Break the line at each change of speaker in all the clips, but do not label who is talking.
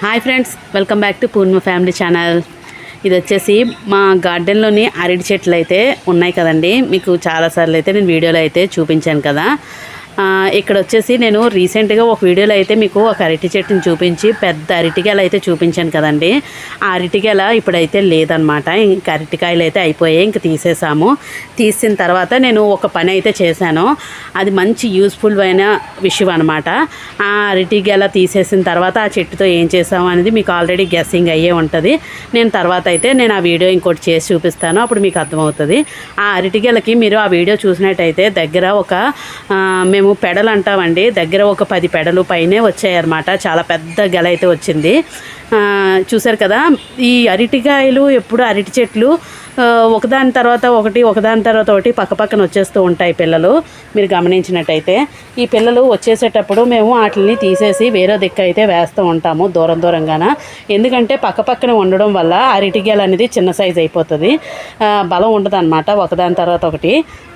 hi friends welcome back to Purna family channel ఇది వచ్చేసి మా గార్డెన్లోని అరటి చెట్లు అయితే ఉన్నాయి కదండి మీకు చాలాసార్లు అయితే నేను వీడియోలో అయితే చూపించాను కదా ఇక్కడ వచ్చేసి నేను రీసెంట్గా ఒక వీడియోలో అయితే మీకు ఒక అరటి చెట్టుని చూపించి పెద్ద అరటికాయలు అయితే చూపించాను కదండి ఆ అరటికాయల ఇప్పుడైతే లేదనమాట ఇంక అరటికాయలు అయితే అయిపోయాయి ఇంక తీసేసాము తీసిన తర్వాత నేను ఒక పని అయితే చేశాను అది మంచి యూస్ఫుల్ అయిన విషయం అనమాట ఆ అరటికాయల తీసేసిన తర్వాత ఆ చెట్టుతో ఏం చేసాము అనేది మీకు ఆల్రెడీ గెస్సింగ్ అయ్యే ఉంటుంది నేను తర్వాత అయితే నేను ఆ వీడియో ఇంకోటి చేసి చూపిస్తాను అప్పుడు మీకు అర్థమవుతుంది ఆ అరటికాయలకి మీరు ఆ వీడియో చూసినట్టయితే దగ్గర ఒక మేము మేము పెడలు అంటామండి దగ్గర ఒక పది పెడలు పైనే వచ్చాయన్నమాట చాలా పెద్ద గెల అయితే వచ్చింది చూసారు కదా ఈ అరటికాయలు ఎప్పుడు అరటి చెట్లు ఒకదాని తర్వాత ఒకటి ఒకదాని తర్వాత ఒకటి పక్కపక్కన వచ్చేస్తూ ఉంటాయి పిల్లలు మీరు గమనించినట్టయితే ఈ పిల్లలు వచ్చేసేటప్పుడు మేము వాటిని తీసేసి వేరే దిక్కు అయితే వేస్తూ ఉంటాము దూరం దూరంగాన ఎందుకంటే పక్కపక్కన ఉండడం వల్ల అరటిగేల అనేది చిన్న సైజ్ అయిపోతుంది బలం ఉండదు అనమాట ఒకదాని తర్వాత ఒకటి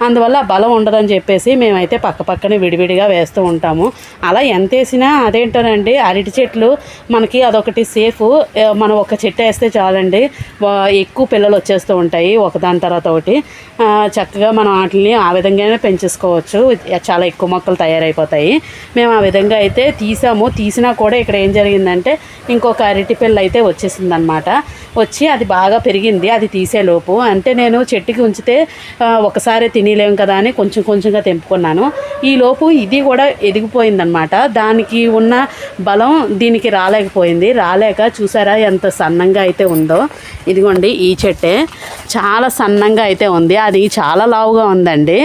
అందువల్ల బలం ఉండదని చెప్పేసి మేమైతే పక్కపక్కన విడివిడిగా వేస్తూ ఉంటాము అలా ఎంత వేసినా అదేంటోనండి అరటి చెట్లు మనకి అదొకటి సేఫ్ మనం ఒక చెట్టు వేస్తే చాలండి ఎక్కువ పిల్లలు వచ్చేస్తూ ఉంటాయి ఉంటాయి ఒకదాని తర్వాత ఒకటి చక్కగా మనం వాటిని ఆ విధంగానే పెంచేసుకోవచ్చు చాలా ఎక్కువ మొక్కలు తయారైపోతాయి మేము ఆ విధంగా అయితే తీసాము తీసినా కూడా ఇక్కడ ఏం జరిగిందంటే ఇంకొక అరటి పిల్ల అయితే వచ్చేసింది అనమాట వచ్చి అది బాగా పెరిగింది అది తీసేలోపు అంటే నేను చెట్టుకి ఉంచితే ఒకసారి తినలేము కదా అని కొంచెం కొంచెంగా తెంపుకున్నాను ఈ లోపు ఇది కూడా ఎదిగిపోయిందనమాట దానికి ఉన్న బలం దీనికి రాలేకపోయింది రాలేక చూసారా ఎంత సన్నంగా అయితే ఉందో ఇదిగోండి ఈ చెట్టే చాలా సన్నంగా అయితే ఉంది అది చాలా లావుగా ఉందండి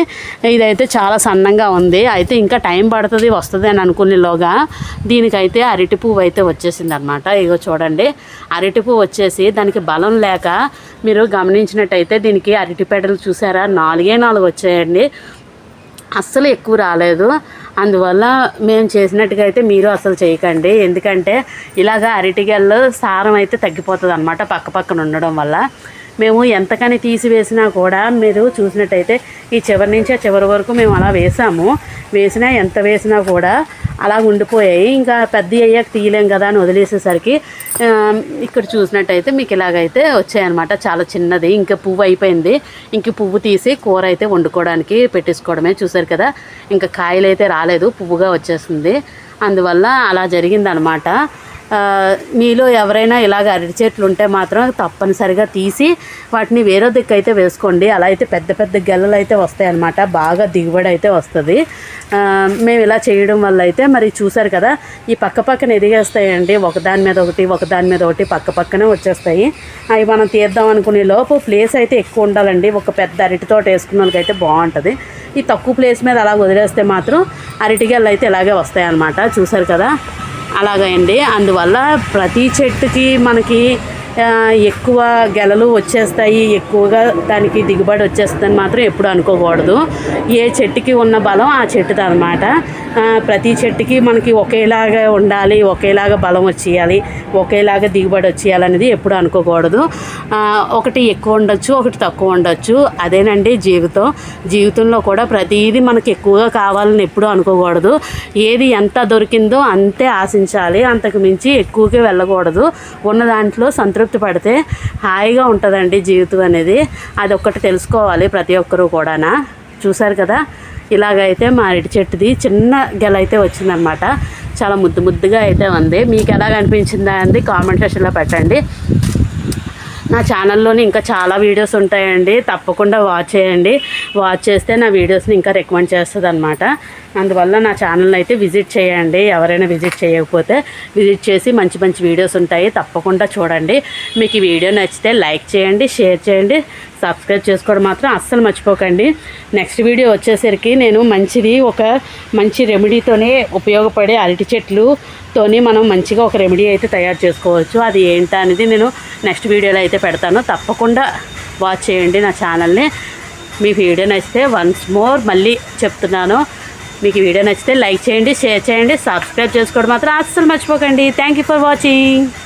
ఇదైతే చాలా సన్నంగా ఉంది అయితే ఇంకా టైం పడుతుంది వస్తుంది అని అనుకునేలోగా దీనికైతే అరటి పువ్వు అయితే వచ్చేసింది అనమాట ఇగో చూడండి అరటి పువ్వు వచ్చేసి దానికి బలం లేక మీరు గమనించినట్టయితే దీనికి అరటి పెడలు చూసారా నాలుగే నాలుగు వచ్చాయండి అస్సలు ఎక్కువ రాలేదు అందువల్ల మేము చేసినట్టుగా అయితే మీరు అసలు చేయకండి ఎందుకంటే ఇలాగ అరటిగల్లో సారం అయితే తగ్గిపోతుంది అనమాట పక్క పక్కన ఉండడం వల్ల మేము ఎంతకని తీసివేసినా కూడా మీరు చూసినట్టయితే ఈ చివరి నుంచి ఆ చివరి వరకు మేము అలా వేసాము వేసినా ఎంత వేసినా కూడా అలా ఉండిపోయాయి ఇంకా పెద్ద అయ్యాక తీయలేం కదా అని వదిలేసేసరికి ఇక్కడ చూసినట్టయితే మీకు ఇలాగైతే వచ్చాయన్నమాట చాలా చిన్నది ఇంకా పువ్వు అయిపోయింది ఇంక పువ్వు తీసి కూర అయితే వండుకోవడానికి పెట్టేసుకోవడమే చూసారు కదా ఇంకా కాయలు అయితే రాలేదు పువ్వుగా వచ్చేసింది అందువల్ల అలా జరిగిందనమాట మీలో ఎవరైనా ఇలాగ అరటి చెట్లు ఉంటే మాత్రం తప్పనిసరిగా తీసి వాటిని వేరే దిక్కు అయితే వేసుకోండి అలా అయితే పెద్ద పెద్ద గెలలు అయితే వస్తాయన్నమాట బాగా దిగుబడి అయితే వస్తుంది మేము ఇలా చేయడం వల్ల అయితే మరి చూసారు కదా ఈ పక్క పక్కన ఎదిగేస్తాయండి ఒకదాని మీద ఒకటి ఒకదాని మీద ఒకటి పక్క పక్కనే వచ్చేస్తాయి అవి మనం తీద్దాం అనుకునే లోపు ప్లేస్ అయితే ఎక్కువ ఉండాలండి ఒక పెద్ద అరటి తోట వేసుకున్న వాళ్ళకైతే బాగుంటుంది ఈ తక్కువ ప్లేస్ మీద అలా వదిలేస్తే మాత్రం గెలలు అయితే ఇలాగే వస్తాయి అన్నమాట చూసారు కదా అలాగండి అందువల్ల ప్రతి చెట్టుకి మనకి ఎక్కువ గెలలు వచ్చేస్తాయి ఎక్కువగా దానికి దిగుబడి వచ్చేస్తుందని మాత్రం ఎప్పుడు అనుకోకూడదు ఏ చెట్టుకి ఉన్న బలం ఆ చెట్టుది అనమాట ప్రతి చెట్టుకి మనకి ఒకేలాగా ఉండాలి ఒకేలాగా బలం వచ్చేయాలి ఒకేలాగా దిగుబడి వచ్చేయాలనేది ఎప్పుడు అనుకోకూడదు ఒకటి ఎక్కువ ఉండొచ్చు ఒకటి తక్కువ ఉండొచ్చు అదేనండి జీవితం జీవితంలో కూడా ప్రతిదీ మనకి ఎక్కువగా కావాలని ఎప్పుడూ అనుకోకూడదు ఏది ఎంత దొరికిందో అంతే ఆశించాలి అంతకు మించి ఎక్కువగా వెళ్ళకూడదు ఉన్న దాంట్లో సంతృప్తి సంతృప్తి పడితే హాయిగా ఉంటుందండి జీవితం అనేది అది ఒక్కటి తెలుసుకోవాలి ప్రతి ఒక్కరూ కూడానా చూశారు కదా ఇలాగైతే మా అరటి చెట్టుది చిన్న గెల అయితే వచ్చిందనమాట చాలా ముద్దు ముద్దుగా అయితే ఉంది మీకు ఎలా అనిపించిందా అని కామెంట్ సెక్షన్లో పెట్టండి నా ఛానల్లోని ఇంకా చాలా వీడియోస్ ఉంటాయండి తప్పకుండా వాచ్ చేయండి వాచ్ చేస్తే నా వీడియోస్ని ఇంకా రికమెండ్ చేస్తుంది అందువల్ల నా ఛానల్ అయితే విజిట్ చేయండి ఎవరైనా విజిట్ చేయకపోతే విజిట్ చేసి మంచి మంచి వీడియోస్ ఉంటాయి తప్పకుండా చూడండి మీకు ఈ వీడియో నచ్చితే లైక్ చేయండి షేర్ చేయండి సబ్స్క్రైబ్ చేసుకోవడం మాత్రం అస్సలు మర్చిపోకండి నెక్స్ట్ వీడియో వచ్చేసరికి నేను మంచిది ఒక మంచి రెమెడీతోనే ఉపయోగపడే అరటి చెట్లుతోనే మనం మంచిగా ఒక రెమెడీ అయితే తయారు చేసుకోవచ్చు అది ఏంటా అనేది నేను నెక్స్ట్ వీడియోలో అయితే పెడతాను తప్పకుండా వాచ్ చేయండి నా ఛానల్ని మీ వీడియో నచ్చితే వన్స్ మోర్ మళ్ళీ చెప్తున్నాను మీకు వీడియో నచ్చితే లైక్ చేయండి షేర్ చేయండి సబ్స్క్రైబ్ చేసుకోవడం మాత్రం అస్సలు మర్చిపోకండి థ్యాంక్ ఫర్ వాచింగ్